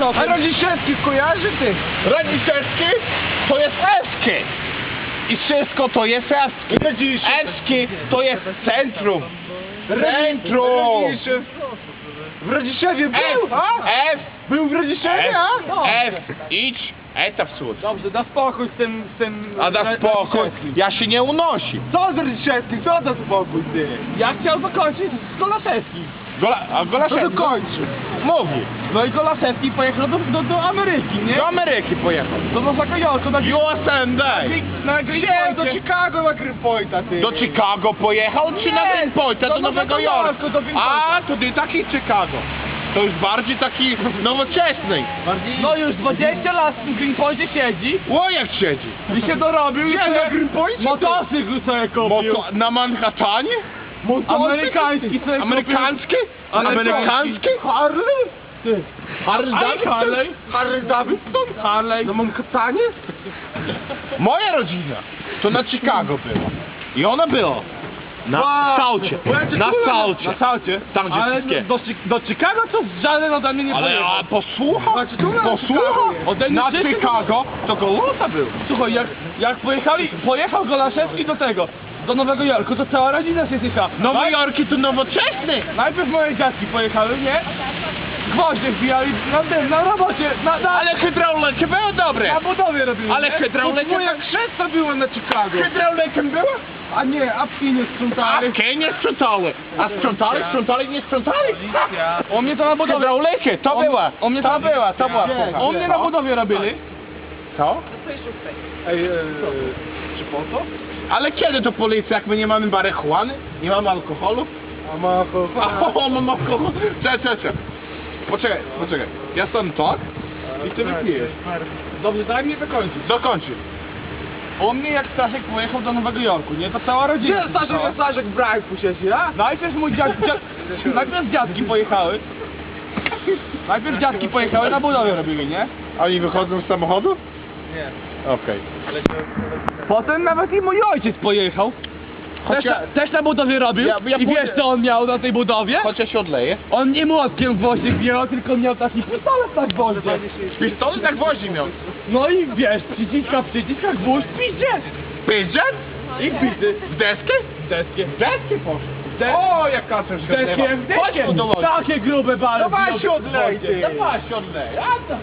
No, a Radziszewski kojarzy ty? Radziszewski to jest Eski. I wszystko to jest Eski. Eski to jest centrum. Centrum. W Radziszewie F, był, a? Był w Radziszewie, F? No. F, idź, eta w. Dobrze, da spokój z tym, z tym... A da spokój, ja się nie unosi. Co z Radziszewskim? Co da spokój ty? Ja chciał zakończyć z Golasewskim. Gola, a To Golaszewski dokończył. mówi. No i Golasewski pojechał do, do, do Ameryki, nie? Do Ameryki pojechał. Do Nowego Jorku, na USA na Green Nie, do Chicago na Green Pointa, ty. Do Chicago pojechał czy na Nie, Green Pointa, do do Nowego Nowego Jorku? Jorku, do A, to ty taki Chicago. To już bardziej taki nowoczesny. No już 20 lat w tym Green Pointie siedzi O, jak siedzi. i się dorobił i Nie, sobie na Green Poincie? motocykl sobie kupił. Moto, na Manhattanie? Amerykański sobie Amerykański? Ale Amerykański? Harley? Ty. Harley Davidson? Harley? Harley Davidson? Harley? Na Manhattanie? Moja rodzina to na Chicago była. I ona była. Na. Bo ja cię Na kurwa-. Na Saucie? Tam, gdzie Ale wszystkie. do, Chi- do Chicago to żaden ode mnie nie Ale pojechał. a posłuchał? Znaczy, tu na Posłuchał? Chicago jest. Ode mnie Na wszyscy- Chicago to był. Słuchaj, jak, jak pojechali, pojechał Golaszewski do tego, do Nowego Jorku, to cała rodzina się zjechała. Nowy Naj- Jork to nowoczesny. Najpierw moje dziadki pojechały, nie? Gwoździe wbijali na tym, na robocie, na, na, Ale hydrauliki były dobre. na budowie robili, Ale nie? hydraulika- Bo Moja krzesła była na Chicago. Hydraulikiem było? A nie, apki nie A sprzątali. kie nie sprzątały. A sprzątali, sprzątali, nie sprzątali. O mnie to na budowie... Hydrauliki, to była. o mnie to to- była, to była. Nie, o mnie na budowie robili. Co? Ej, e, czy po co? Ale kiedy to policja, jak my nie mamy marihuany, nie mamy alkoholu? A ma... A, o, mam alkohol. Czekaj, czekaj, czekaj. Poczekaj, poczekaj. Ja stanę tak i ty wypijesz. Dobrze, daj mnie dokończyć. Dokończy. O mnie jak Staszek pojechał do Nowego Jorku, nie? To cała rodzina. Gdzie Staszek, Staszek, Staszek w Brajku siedzi, a? Najpierw mój dziad, dziad, najpierw dziadki pojechały. Najpierw dziadki pojechały, na budowie robili, nie? A oni wychodzą z samochodu? Nie. Okej. Potem nawet i mój ojciec pojechał. Też, ja- na, też na budowie robił. Ja- ja I wiesz pójdę- co on miał na tej budowie? Ja się odleję. On nie młotkiem gwoździe wbijał, tylko miał taki pistolet na gwoździe. Pistolet tak wozi miał. No i wiesz, przyciska, przyciska, gwóźdź, piździe. Pięćdziesiąt? I bity. W deskę? Deskie. W deskę poszedł. O, jak kacer Deskie, Chodź deskie. tu do lodu. Takie grube bale. Dawaj się w odlej, ty. Dawaj się odlej. A to-